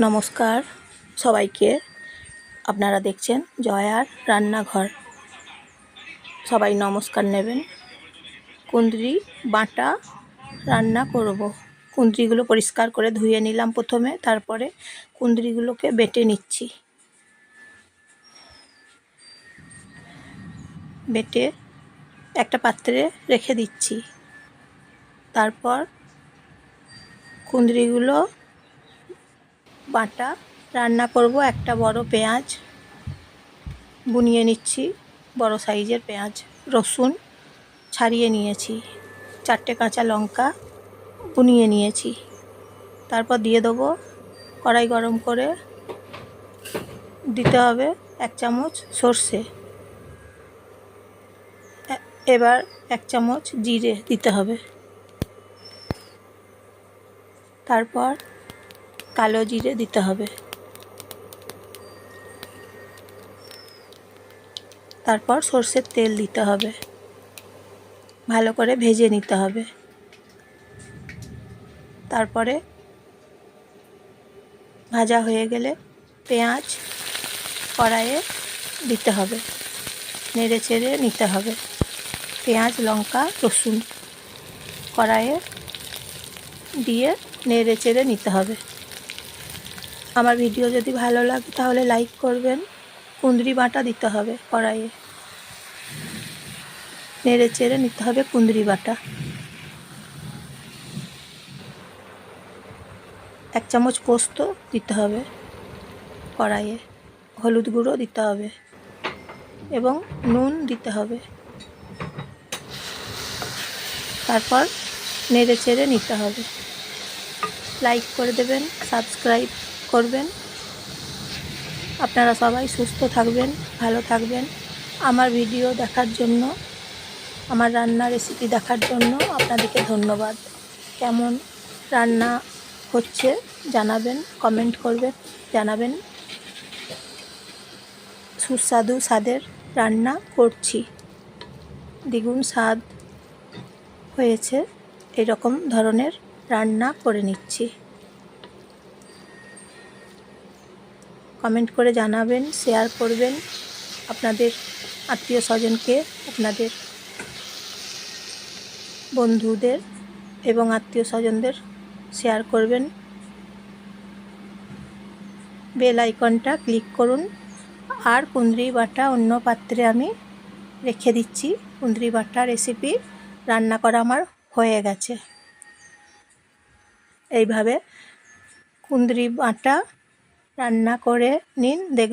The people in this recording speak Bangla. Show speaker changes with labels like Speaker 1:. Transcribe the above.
Speaker 1: নমস্কার সবাইকে। আপনারা দেখছেন জয়ার রান্নাঘর। সবাই নমস্কার নেবেন। কুঁদরি বাটা রান্না করব। কুঁদরিগুলো পরিষ্কার করে ধুয়ে নিলাম প্রথমে, তারপরে কুঁদরিগুলোকে বেটে নিচ্ছি। বেটে একটা পাত্রে রেখে দিচ্ছি। তারপর কুঁদরিগুলো বাটা, রান্না করব একটা বড় পেঁয়াজ। বুনিয়ে নিচ্ছি বড় সাইজের পেঁয়াজ, রসুন ছাড়িয়ে নিয়েছি, চারটে কাঁচা লঙ্কা বুনিয়ে নিয়েছি। তারপর দিয়ে দেবো কড়াই গরম করে, দিতে হবে এক চামচ সর্ষে। এবার এক চামচ জিরে দিতে হবে। তারপর কালো জিরে দিতে হবে। তারপর সর্ষের তেল দিতে হবে। ভালো করে ভেজে নিতে হবে। তারপরে ভাজা হয়ে গেলে পেঁয়াজ কড়াইয়ে দিতে হবে। নেড়ে চেড়ে নিতে হবে। পেঁয়াজ, লঙ্কা, রসুন কড়াইয়ে দিয়ে নেড়ে চেড়ে নিতে হবে। আমার ভিডিও যদি ভালো লাগে তাহলে লাইক করবেন। কুঁদরি বাটা দিতে হবে কড়াইয়ে। নেড়ে চেড়ে নিতে হবে কুঁদরি বাটা। এক চামচ পোস্ত দিতে হবে কড়াইয়ে। হলুদ গুঁড়ো দিতে হবে এবং নুন দিতে হবে। তারপর নেড়ে চেড়ে নিতে হবে। লাইক করে দেবেন সাবস্ক্রাইব করবেন। আপনারা সবাই সুস্থ থাকবেন, ভালো থাকবেন। আমার ভিডিও দেখার জন্য, আমার রান্না রেসিপি দেখার জন্য আপনাদেরকে ধন্যবাদ। কেমন রান্না হচ্ছে জানাবেন কমেন্ট করবেন, জানাবেন। সুস্বাদু স্বাদের রান্না করছি। দ্বিগুণ স্বাদ হয়েছে, এরকম ধরনের রান্না করে নিচ্ছি। কমেন্ট করে জানাবেন, শেয়ার করবেন আপনাদের আত্মীয় স্বজনকে, আপনাদের বন্ধুদের এবং আত্মীয় স্বজনদের শেয়ার করবেন। বেল আইকনটা ক্লিক করুন। আর কুঁদরি বাটা অন্য পাত্রে আমি রেখে দিচ্ছি। কুঁদরি বাটা রেসিপি রান্না করা আমার হয়ে গেছে। এইভাবে কুঁদরি বাটা রান্না করে নিন দেখবেন